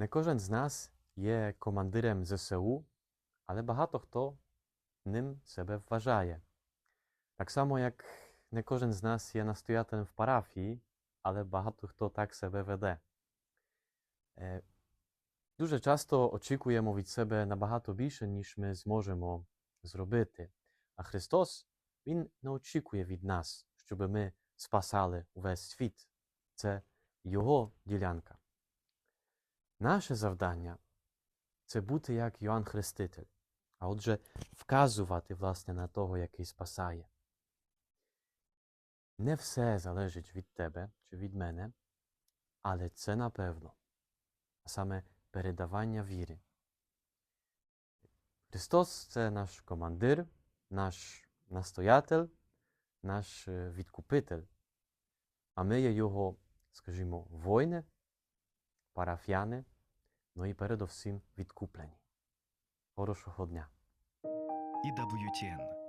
Не кожен з нас є командиром ЗСУ, але багато хто ним себе вважає. Так само, як не кожен з нас є настоятелем в парафії, але багато хто так себе веде. Е, Дуже часто очікуємо від себе набагато більше, ніж ми зможемо зробити. А Христос Він не очікує від нас, щоб ми спасали увесь світ. Це Його ділянка. Наше завдання це бути як Йоанн Хреститель, а отже, вказувати власне на того, який спасає. Не все залежить від тебе чи від мене, але це напевно, а саме передавання віри. Христос це наш командир, наш настоятель, наш е, відкупитель, а ми є його, скажімо, воїни, парафіяни, ну і передовсім відкуплені. Хорошого дня! EWTN